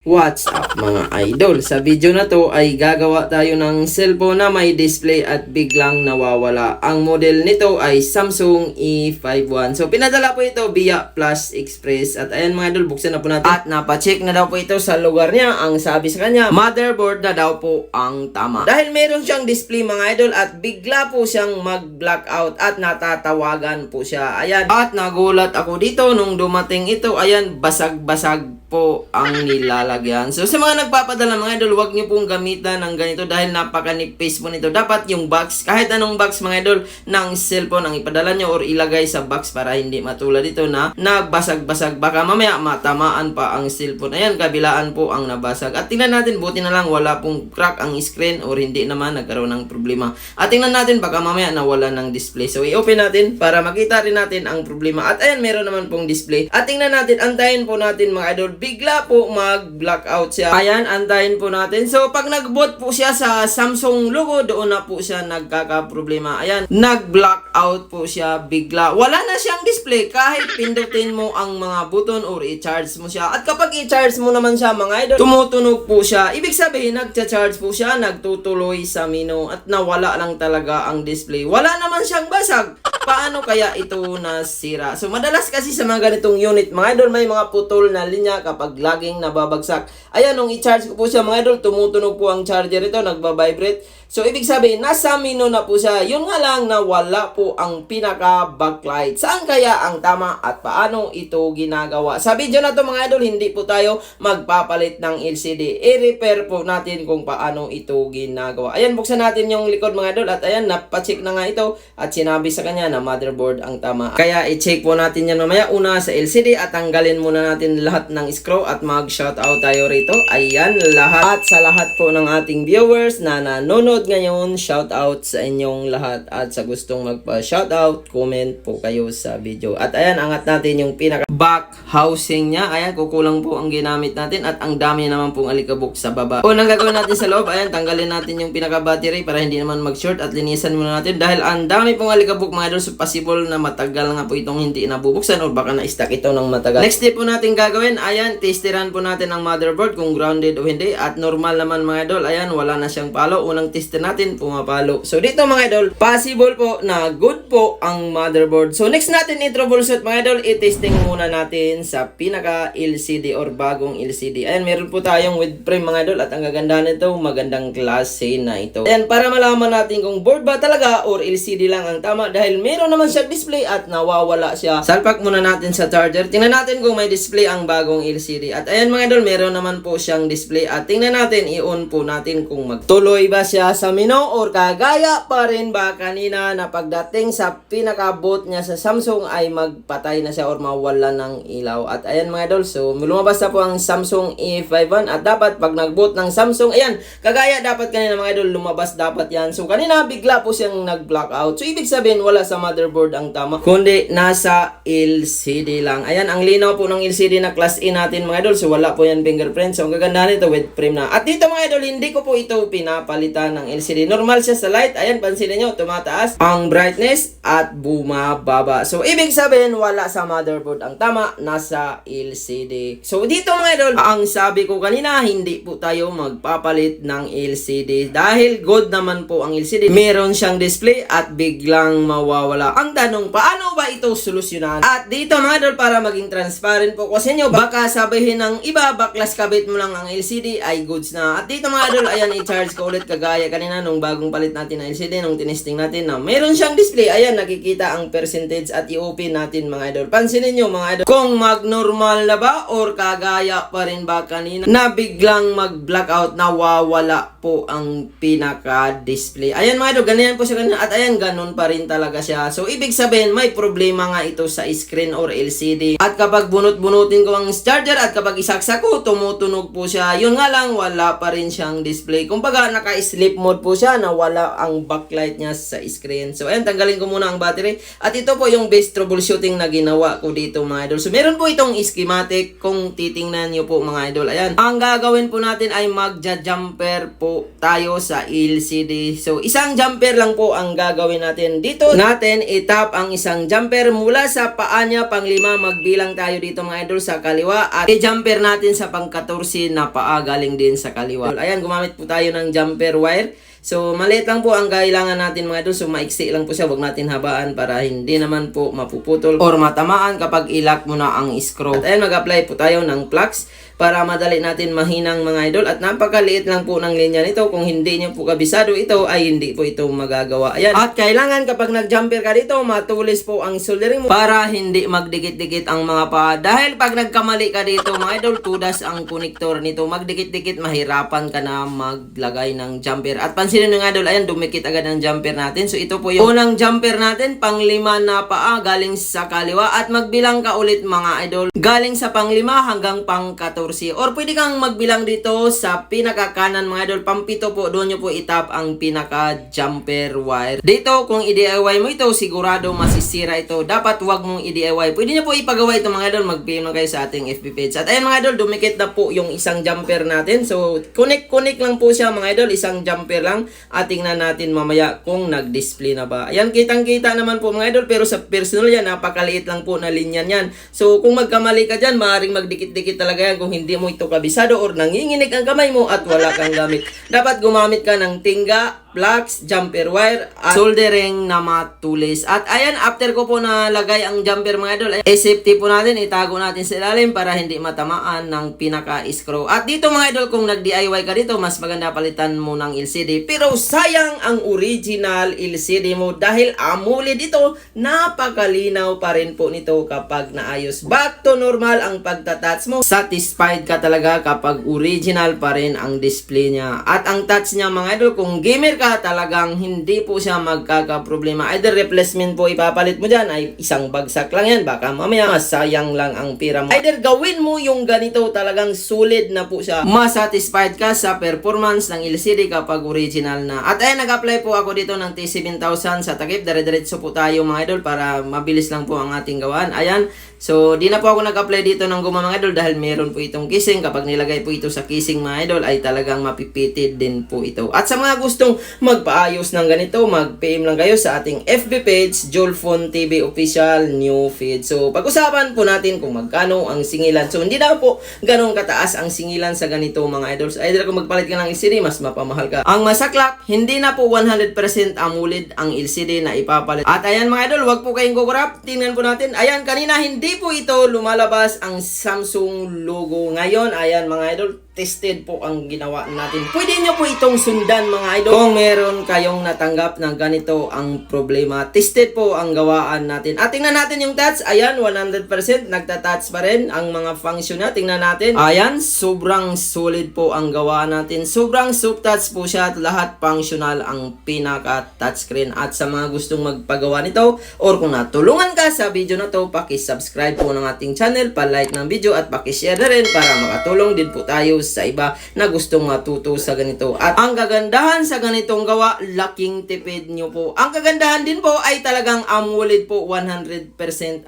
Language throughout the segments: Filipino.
What's up mga idol? Sa video na to ay gagawa tayo ng cellphone na may display at biglang nawawala. Ang model nito ay Samsung E51. So pinadala po ito via Plus Express. At ayan mga idol, buksan na po natin. At napacheck na daw po ito sa lugar niya. Ang sabi sa kanya, motherboard na daw po ang tama. Dahil meron siyang display mga idol at bigla po siyang mag-blackout at natatawagan po siya. Ayan. At nagulat ako dito nung dumating ito. Ayan, basag-basag po ang nilalagyan. So sa mga nagpapadala mga idol, huwag niyo pong gamitan ng ganito dahil napakanipis po nito. Dapat yung box, kahit anong box mga idol ng cellphone ang ipadala niyo or ilagay sa box para hindi matulad ito na nagbasag-basag. Baka mamaya matamaan pa ang cellphone. Ayan, kabilaan po ang nabasag. At tingnan natin, buti na lang wala pong crack ang screen or hindi naman nagkaroon ng problema. At tingnan natin, baka mamaya nawala ng display. So i-open natin para makita rin natin ang problema. At ayan, meron naman pong display. At tingnan natin, antayin po natin mga idol, bigla po mag-blackout siya. Ayan, antayin po natin. So, pag nag-boot po siya sa Samsung logo, doon na po siya nagkakaproblema. Ayan, nag-blackout po siya bigla. Wala na siyang display kahit pindutin mo ang mga button or i-charge mo siya. At kapag i-charge mo naman siya mga idol, tumutunog po siya. Ibig sabihin, nagcha-charge po siya, nagtutuloy sa menu at nawala lang talaga ang display. Wala naman siyang basag. Paano kaya ito nasira? So, madalas kasi sa mga ganitong unit, mga idol, may mga putol na linya kapag laging nababagsak. Ayan, nung i-charge ko po siya, mga idol, tumutunog po ang charger ito, nagbabibrate. So, ibig sabihin, nasa menu na po siya. Yun nga lang na wala po ang pinaka-backlight. Saan kaya ang tama at paano ito ginagawa? Sa video na to mga idol, hindi po tayo magpapalit ng LCD. I-repair po natin kung paano ito ginagawa. Ayan, buksan natin yung likod mga idol. At ayan, napacheck na nga ito. At sinabi sa kanya na motherboard ang tama. Kaya i-check po natin yan mamaya. Una sa LCD at tanggalin muna natin lahat ng screw at mag-shoutout tayo rito. Ayan, lahat. At sa lahat po ng ating viewers na nanonood ngayon, shoutout sa inyong lahat. At sa gustong magpa-shoutout, comment po kayo sa video. At ayan, angat natin yung pinaka back housing niya. Ayan, kukulang po ang ginamit natin at ang dami naman pong alikabok sa baba. Unang gagawin natin sa loob, ayan, tanggalin natin yung pinaka battery para hindi naman mag-short at linisan muna natin dahil ang dami pong alikabok mga idol, so possible na matagal nga po itong hindi nabubuksan or baka na-stuck ito ng matagal. Next step po natin gagawin, ayan, testeran po natin ang motherboard kung grounded o hindi at normal naman mga idol, ayan, wala na siyang palo. Unang tester natin, pumapalo. So dito mga idol, possible po na good po ang motherboard. So next natin i-troubleshoot mga idol, i-testing muna natin sa pinaka LCD or bagong LCD. Ayan, meron po tayong with frame mga idol at ang gaganda nito, magandang klase na ito. Ayan, para malaman natin kung board ba talaga or LCD lang ang tama dahil meron naman siya display at nawawala siya. Salpak muna natin sa charger. Tingnan natin kung may display ang bagong LCD. At ayan mga idol, meron naman po siyang display at tingnan natin, i-on po natin kung magtuloy ba siya sa menu or kagaya pa rin ba kanina na pagdating sa pinaka-boot niya sa Samsung ay magpatay na siya or mawala ng ilaw. At ayan mga idol, so lumabas na po ang Samsung E51 at dapat pag nag-boot ng Samsung, ayan, kagaya dapat kanina mga idol, lumabas dapat yan. So kanina bigla po siyang nag-blackout. So ibig sabihin wala sa motherboard ang tama, kundi nasa LCD lang. Ayan, ang linaw po ng LCD na class A natin mga idol. So wala po yan fingerprint. So ang gaganda nito with frame na. At dito mga idol, hindi ko po ito pinapalitan ng LCD. Normal siya sa light. Ayan, pansinin nyo, tumataas ang brightness at bumababa. So ibig sabihin wala sa motherboard ang tama, nasa LCD. So dito mga idol, ang sabi ko kanina, hindi po tayo magpapalit ng LCD dahil good naman po ang LCD. Meron siyang display at biglang mawawala. Ang tanong, paano ba ito solusyonan? At dito mga idol, para maging transparent po ko sa inyo, baka sabihin ng iba, baklas kabit mo lang ang LCD ay goods na. At dito mga idol, ayan, i-charge ko ulit kagaya kanina nung bagong palit natin ng LCD, nung tinesting natin na meron siyang display. Ayan, nakikita ang percentage at i-open natin mga idol. Pansinin nyo mga idol, kung mag-normal na ba or kagaya pa rin ba kanina na biglang mag-blackout, nawawala po ang pinaka-display. Ayan mga idol, ganyan po siya kanina at ayan, ganun pa rin talaga siya. So, ibig sabihin, may problema nga ito sa screen or LCD. At kapag bunot-bunutin ko ang charger at kapag isaksak ko, tumutunog po siya. Yun nga lang, wala pa rin siyang display. Kumbaga, naka-sleep mode po siya na wala ang backlight niya sa screen. So, ayan, tanggalin ko muna ang battery. At ito po yung best troubleshooting na ginawa ko dito mga idol. So meron po itong schematic kung titingnan nyo po mga idol. Ayan. Ang gagawin po natin ay magja-jumper po tayo sa LCD. So isang jumper lang po ang gagawin natin. Dito natin itap ang isang jumper mula sa paa niya pang lima. Magbilang tayo dito mga idol sa kaliwa. At i-jumper natin sa pang 14 na paa galing din sa kaliwa. Ayan, gumamit po tayo ng jumper wire. So, maliit lang po ang kailangan natin mga idol. So, maiksi lang po siya. Huwag natin habaan para hindi naman po mapuputol or matamaan kapag ilak mo na ang screw. At ayan, mag-apply po tayo ng flux para madali natin mahinang mga idol. At napakaliit lang po ng linya nito. Kung hindi niyo po kabisado ito, ay hindi po ito magagawa. Ayan. At kailangan kapag nag-jumper ka dito, matulis po ang soldering mo para hindi magdikit-dikit ang mga paa. Dahil pag nagkamali ka dito, mga idol, tudas ang konektor nito. Magdikit-dikit, mahirapan ka na maglagay ng jumper. At pansinin nyo nga idol, ayan, dumikit agad ang jumper natin. So ito po yung unang jumper natin, panglima na paa, galing sa kaliwa. At magbilang ka ulit mga idol, galing sa panglima hanggang pang 14. Or pwede kang magbilang dito sa pinakakanan mga idol, pampito po, doon nyo po itap ang pinaka jumper wire. Dito, kung i-DIY mo ito, sigurado masisira ito. Dapat wag mong i-DIY. Pwede nyo po ipagawa ito mga idol, mag-PM lang kayo sa ating FB page. At ayun mga idol, dumikit na po yung isang jumper natin. So, connect-connect lang po siya mga idol, isang jumper lang. At tingnan natin mamaya kung nag-display na ba. Ayan, kitang-kita naman po mga idol, pero sa personal yan, napakaliit lang po na linya yan. So, kung magkamali ka dyan, maaaring magdikit-dikit talaga yan kung mo ito kabisado or nanginginig ang kamay mo at wala kang gamit. Dapat gumamit ka ng tingga, plugs, jumper wire, at soldering na matulis. At ayan, after ko po nalagay ang jumper mga idol, eh, safety po natin, itago natin sa ilalim para hindi matamaan ng pinaka-screw. At dito mga idol, kung nag-DIY ka dito, mas maganda palitan mo ng LCD. Pero sayang ang original LCD mo dahil AMOLED ito, napakalinaw pa rin po nito kapag naayos. Back to normal ang pagtatouch mo. Satisfied ka talaga kapag original pa rin ang display niya. At ang touch niya mga idol, kung gamer ka talagang hindi po siya magkakaproblema. Either replacement po ipapalit mo dyan ay isang bagsak lang yan. Baka mamaya masayang lang ang pira mo. Either gawin mo yung ganito talagang solid na po siya. Masatisfied ka sa performance ng LCD kapag original na. At ayan, nag-apply po ako dito ng T7000 sa takip. Dire-diretso po tayo mga idol para mabilis lang po ang ating gawaan. Ayan. So, di na po ako nag-apply dito ng guma mga idol dahil meron po itong kissing. Kapag nilagay po ito sa kissing mga idol ay talagang mapipitid din po ito. At sa mga gustong magpaayos ng ganito, mag-PM lang kayo sa ating FB page, Jolfon TV Official New Feed. So, pag-usapan po natin kung magkano ang singilan. So, hindi na po ganong kataas ang singilan sa ganito mga idols. Either kung magpalit ka ng LCD, mas mapamahal ka. Ang masaklap, hindi na po 100% AMOLED ang LCD na ipapalit. At ayan mga idol, wag po kayong kukurap. Tingnan po natin. Ayan, kanina hindi po ito lumalabas ang Samsung logo. Ngayon, ayan mga idol, tested po ang ginawa natin. Pwede nyo po itong sundan mga idol. Kung meron kayong natanggap ng ganito ang problema, tested po ang gawaan natin. At tingnan natin yung touch. Ayan, 100% nagta-touch pa rin ang mga function na. Tingnan natin. Ayan, sobrang solid po ang gawaan natin. Sobrang soft touch po siya at lahat functional ang pinaka touchscreen. At sa mga gustong magpagawa nito or kung natulungan ka sa video na to, paki-subscribe po ng ating channel, pa-like ng video at paki-share na rin para makatulong din po tayo sa iba na gustong matuto sa ganito. At ang kagandahan sa ganitong gawa, laking tipid nyo po. Ang kagandahan din po ay talagang AMOLED po 100%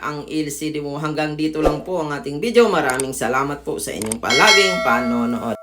ang LCD mo. Hanggang dito lang po ang ating video. Maraming salamat po sa inyong palaging panonood.